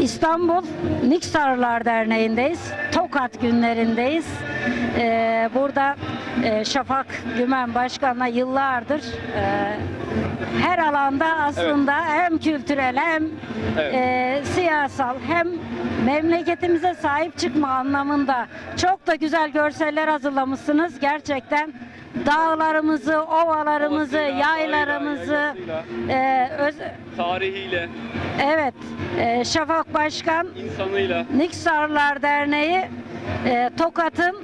İstanbul Niksarlar Derneği'ndeyiz. Tokat günlerindeyiz. Ee, burada e, Şafak Gümen Başkan'la yıllardır e, her alanda aslında hem kültürel hem Evet. e, siyasal hem memleketimize sahip çıkma anlamında çok da güzel görseller hazırlamışsınız. Gerçekten dağlarımızı, ovalarımızı, yaylasıyla, e, öz- Tarihiyle, Evet, e, Şafak Başkan insanıyla. Niksarlar Derneği e, Tokat'ın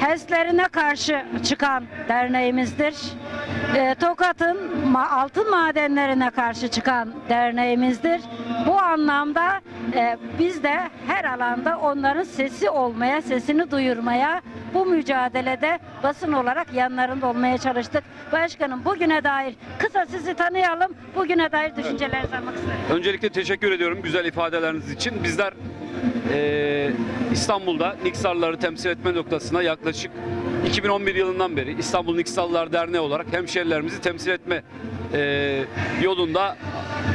HES'lerine karşı çıkan derneğimizdir. E, Tokat'ın ma- altın madenlerine karşı çıkan derneğimizdir. Bu anlamda e, biz de her alanda onların sesi olmaya, sesini duyurmaya, bu mücadelede basın olarak yanlarında olmaya çalıştık. Başkanım bugüne dair kısa sizi tanıyalım. Bugüne dair düşüncelerinizi almak isterim. Öncelikle teşekkür ediyorum güzel ifadeleriniz için. Bizler eee, İstanbul'da Niksarları temsil etme noktasına yaklaşık 2011 yılından beri İstanbul Niksarlar Derneği olarak hemşerilerimizi temsil etme eee, yolunda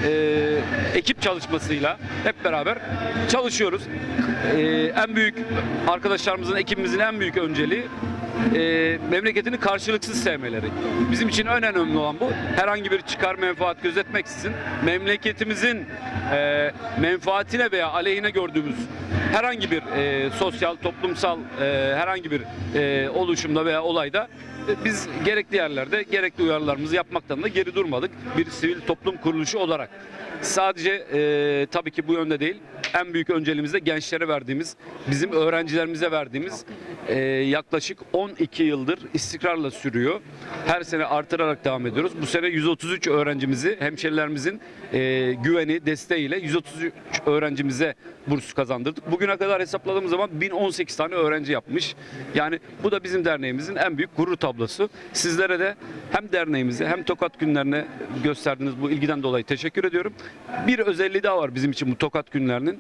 eee, ekip çalışmasıyla hep beraber çalışıyoruz. Eee, en büyük arkadaşlarımızın, ekibimizin en büyük önceliği e, memleketini karşılıksız sevmeleri. Bizim için en önemli olan bu. Herhangi bir çıkar menfaat gözetmeksizin memleketimizin e, menfaatine veya aleyhine gördüğümüz herhangi bir e, sosyal, toplumsal e, herhangi bir e, oluşumda veya olayda e, biz gerekli yerlerde gerekli uyarılarımızı yapmaktan da geri durmadık. Bir sivil toplum kuruluşu olarak. Sadece e, tabii ki bu yönde değil. En büyük önceliğimiz de gençlere verdiğimiz, bizim öğrencilerimize verdiğimiz e, yaklaşık 12 yıldır istikrarla sürüyor. Her sene artırarak devam ediyoruz. Bu sene 133 öğrencimizi, hemşerilerimizin e, güveni, desteğiyle 133 öğrencimize burs kazandırdık. Bugüne kadar hesapladığımız zaman 1018 tane öğrenci yapmış. Yani bu da bizim derneğimizin en büyük gurur tablosu. Sizlere de hem derneğimize hem Tokat günlerine gösterdiğiniz bu ilgiden dolayı teşekkür ediyorum. Bir özelliği daha var bizim için bu Tokat günlerinin.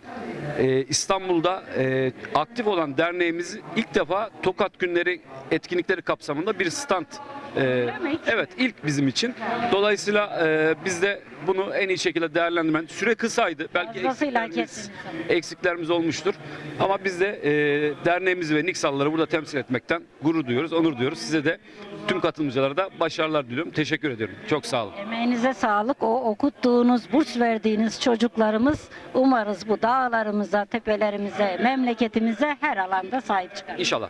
Ee, İstanbul'da e, aktif olan derneğimiz ilk defa Tokat günleri etkinlikleri kapsamında bir stand e, evet ilk bizim için. Dolayısıyla e, biz de bunu en iyi şekilde değerlendirmen süre kısaydı. Belki Fazlasıyla eksiklerimiz, eksiklerimiz olmuştur. Ama biz de e, derneğimizi ve Niksalları burada temsil etmekten gurur duyuyoruz, onur duyuyoruz. Size de tüm katılımcılara da başarılar diliyorum. Teşekkür ediyorum. Çok sağ olun. Emeğinize sağlık. O okuttuğunuz, burs verdiğiniz çocuklarımız umarız bu dağlarımıza, tepelerimize, memleketimize her alanda sahip çıkar. İnşallah.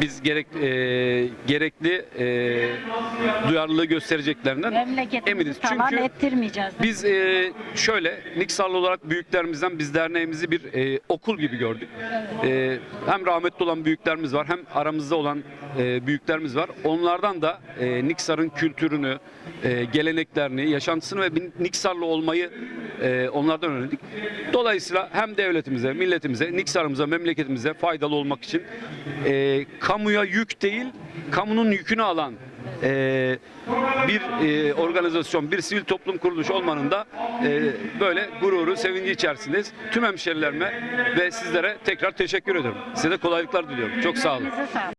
Biz gerek e, gerekli e, duyarlılığı göstereceklerinden Memleketimizi eminiz. Çünkü ettirmeyeceğiz. Biz e, şöyle Niksarlı olarak büyüklerimizden biz derneğimizi bir e, okul gibi gördük. E, hem rahmetli olan büyüklerimiz var hem aramızda olan e, büyüklerimiz var. Onlardan da e, Niksar'ın kültürünü, e, geleneklerini, yaşantısını ve Niksarlı olmayı e, onlardan öğrendik. Dolayısıyla hem devletimize, milletimize, Niksar'ımıza, memleketimize faydalı olmak için e, kamuya yük değil, kamunun yükünü alan e, bir e, organizasyon, bir sivil toplum kuruluşu olmanın da e, böyle gururu, sevinci içerisindeyiz. Tüm hemşerilerime ve sizlere tekrar teşekkür ediyorum. Size de kolaylıklar diliyorum. Çok sağ olun.